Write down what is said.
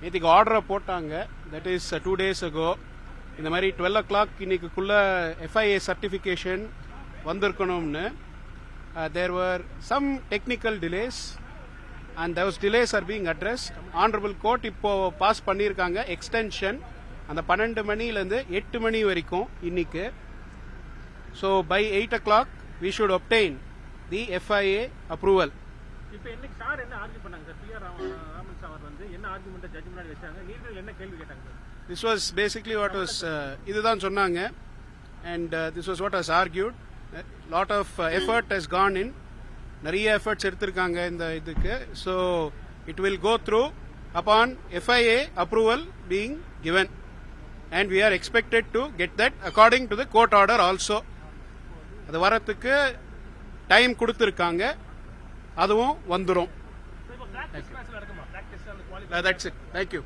நேற்றுக்கு ஆர்டரை போட்டாங்க. That is two days ago இந்த மாதிரி டுவெல் ஓ கிளாக் இன்னைக்குள்ளே FIA certification வந்திருக்கணும்னு. There were some technical delays and those delays are being addressed honourable court இப்போ pass பண்ணியிருக்காங்க எக்ஸ்டென்ஷன் அந்த பன்னெண்டு மணிலேருந்து எட்டு மணி வரைக்கும் இன்னைக்கு. So by eight o'clock we should obtain the FIA approval இப்போ இன்னைக்கு சார் என்ன ஆர்கியூ பண்ணாங்க சார்? பிஆர் ராமன் சார் வந்து என்ன ஆர்கியூமெண்ட் ஜட்ஜ் முன்னாடி வச்சாங்க? நீதிபதி என்ன கேள்வி கேட்டாங்க sir? This was basically what was இதுதான் சொன்னாங்க. And this was what has argued lot of effort has gone in நிறைய எஃபர்ட்ஸ் எடுத்திருக்காங்க இந்த இதுக்கு. So it will go through upon FIA approval being given and we are expected to get that according to the court order also அது வரத்துக்கு time கொடுத்துருக்காங்க. அதுவும் வந்துடும் thank you